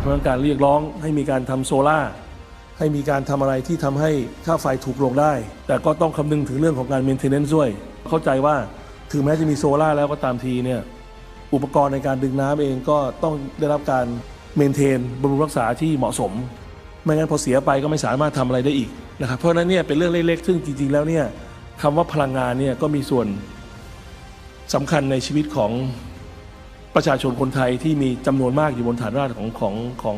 เพราะการเรียกร้องให้มีการทำโซล่าให้มีการทำอะไรที่ทำให้ค่าไฟถูกลงได้ แต่ก็ต้องคำนึงถึงเรื่องของการ maintenance ด้วย เข้าใจว่าถึงแม้จะมีโซล่าแล้วก็ตามทีเนี่ยอุปกรณ์ในการดึงน้ำเองก็ต้องได้รับการเมนเทนบำรุงรักษาที่เหมาะสม ไม่งั้นพอเสียไปก็ไม่สามารถทำอะไรได้อีกนะครับเพราะฉะนั้นเนี่ยเป็นเรื่องเล็กๆ ซึ่งจริงๆแล้วเนี่ยคำว่าพลังงานเนี่ยก็มีส่วนสำคัญในชีวิตของ ประชาชนคนไทยที่มีจำนวนมากอยู่บนฐานรากของของของ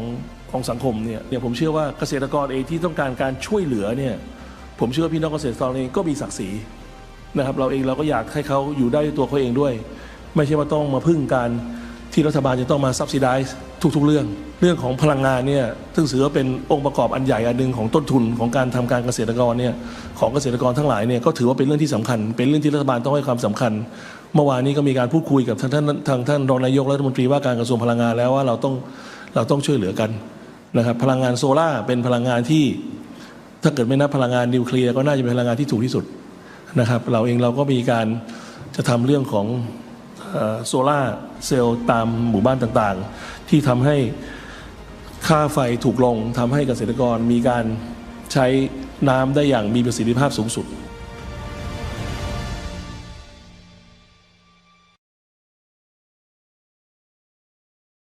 ของสังคมเนี่ยเนี่ยผมเชื่อว่าเกษตรกรเองที่ต้องการการช่วยเหลือเนี่ยผมเชื่อว่าพี่น้องเกษตรกรเองก็มีศักดิ์ศรีนะครับเราเองเราก็อยากให้เขาอยู่ได้ด้วยตัวเขาเองด้วย ไม่ใช่ว่าต้องมาพึ่งการ ที่รัฐบาลจะต้องมาซับซิได้ทุกๆเรื่อง เรื่องของพลังงานเนี่ยซึ่งถือว่าเป็นองค์ประกอบอันใหญ่อันหนึ่งของต้นทุนของการทำการเกษตรกรเนี่ยของเกษตรกรทั้งหลายเนี่ยก็ถือว่าเป็นเรื่องที่สำคัญ เป็นเรื่องที่รัฐบาลต้องให้ความสำคัญ เมื่อวานนี้ก็มีการพูดคุยกับท่านท่านทางท่านรองนายกรัฐมนตรีว่าการกระทรวงพลังงานแล้วว่าเราต้องเราต้องช่วยเหลือกันนะครับพลังงานโซล่าเป็นพลังงานที่ถ้าเกิดไม่นับพลังงานนิวเคลียร์ก็น่าจะเป็นพลังงานที่ถูกที่สุดนะครับเราเองเราก็มีการจะทำเรื่องของ โซล่าเซลล์ตามหมู่บ้านต่างๆ ที่ทำให้ค่าไฟถูกลงทำให้เกษตรกรมีการใช้น้ำได้อย่างมีประสิทธิภาพสูงสุด